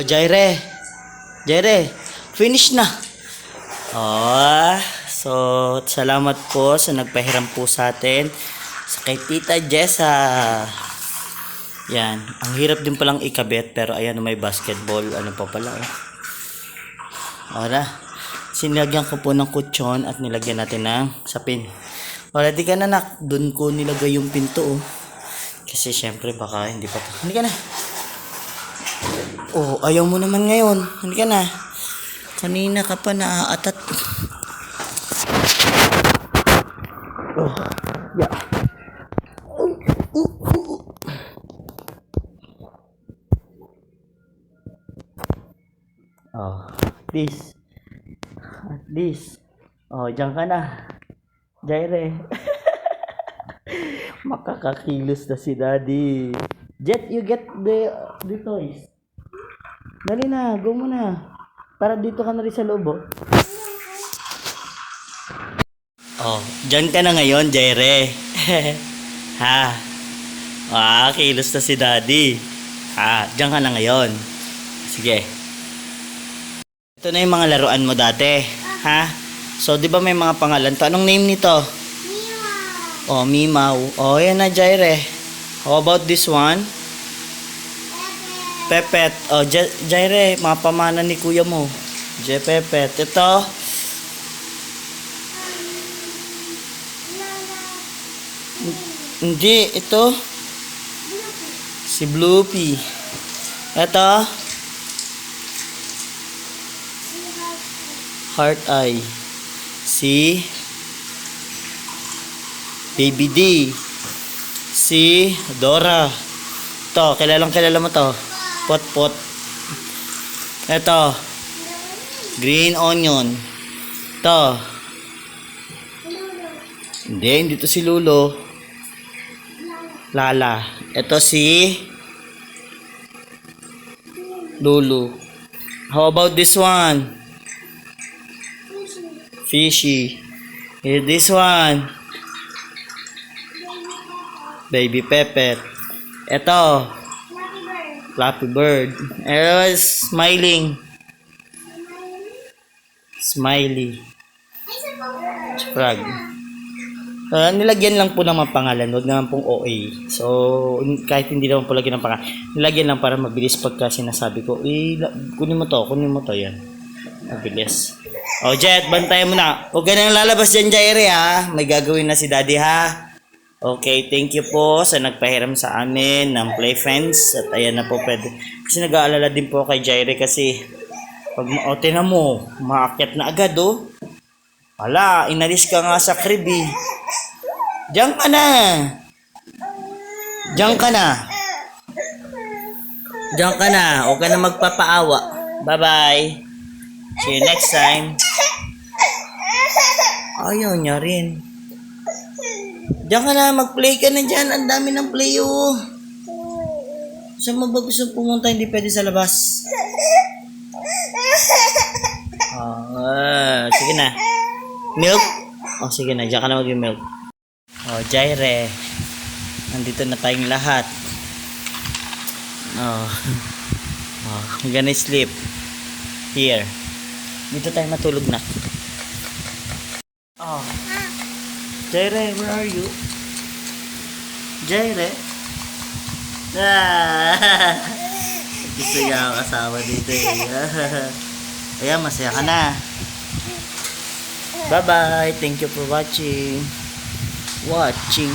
Oh, Jaire. Jaire, finish na. Oh, so salamat po sa nagpahiram po sa atin sa kay Tita Jessa. Yan, ang hirap din palang ikabit pero ayan may basketball ano pa pala oh. Ora, sinilagyan ko po ng kutsyon at nilagyan natin ng sapin. Ora, di ka na nak, dun ko nilagay yung pinto oh. Kasi syempre baka hindi pa. Hindi ka na. Oh, ayaw mo naman ngayon. Hindi ka na. Kanina ka pa naaatat. Oh, yeah. Oh, this. At least. Oh, diyan ka na. Jaire. Makakakilos na si daddy. Jet, you get the the toys. Dali na, go mo na. Para dito ka na rin sa loob, oh. Oh, dyan ka na ngayon, Jaire. ha? Ah, kilos na si daddy. Ha, dyan ka na ngayon. Sige. Ito na yung mga laruan mo dati. Ha? So, di ba may mga pangalan to? Anong name nito? Oh, Mimaw. Oh, yan na, Jaire. How about this one? Pepet. Oh, J- Jaire, mga pamana ni kuya mo. J. Pepet. Ito. Hindi, ito. Si Bloopy. Ito. Heart Eye. Si Baby D. Si Dora. To, kilalang kilala mo to. Pot pot. Ito. Green onion. To. Hindi, hindi to si Lulo. Lala. Ito si Lulu. How about this one? Fishy. Here, this one. Baby Pepper. Ito. Flappy Bird. Ito is smiling. Smiley. Frog. Ah, nilagyan lang po ng pangalan, huwag naman pong OA. So, kahit hindi naman po lagyan ng pangalan, nilagyan lang para mabilis pagka sinasabi ko, eh, kunin mo to, kunin mo to, yan. Mabilis. O, Jet, bantayan mo na. Huwag ka nang lalabas dyan, Jairi, ha? May gagawin na si Daddy, ha? Okay, thank you po sa nagpahiram sa amin ng Play Friends. At ayan na po pwede. Kasi nag-aalala din po kay Jairi kasi pag ma- o, tinan mo, maakyat na agad, oh. Wala, inalis ka nga sa crib, eh. Diyan ka na. Diyan ka na. Diyan ka na. Huwag ka na magpapaawa. Bye-bye. See you next time. Ayaw niya rin. Diyan ka na. Mag-play ka na dyan. Ang dami ng play, oh. Saan mo ba gusto pumunta? Hindi pwede sa labas. Ah, sige na. Milk? Oh, sige na. Diyan ka na mag-milk. Oh, Jaire. Nandito na tayong lahat. Oh. Oh, I'm gonna sleep. Here. Dito tayo matulog na. Oh. Jaire, where are you? Jaire? Ah! Gusto niya ako kasama dito eh. Ayan, masaya ka na. Bye-bye. Thank you for watching. Watching.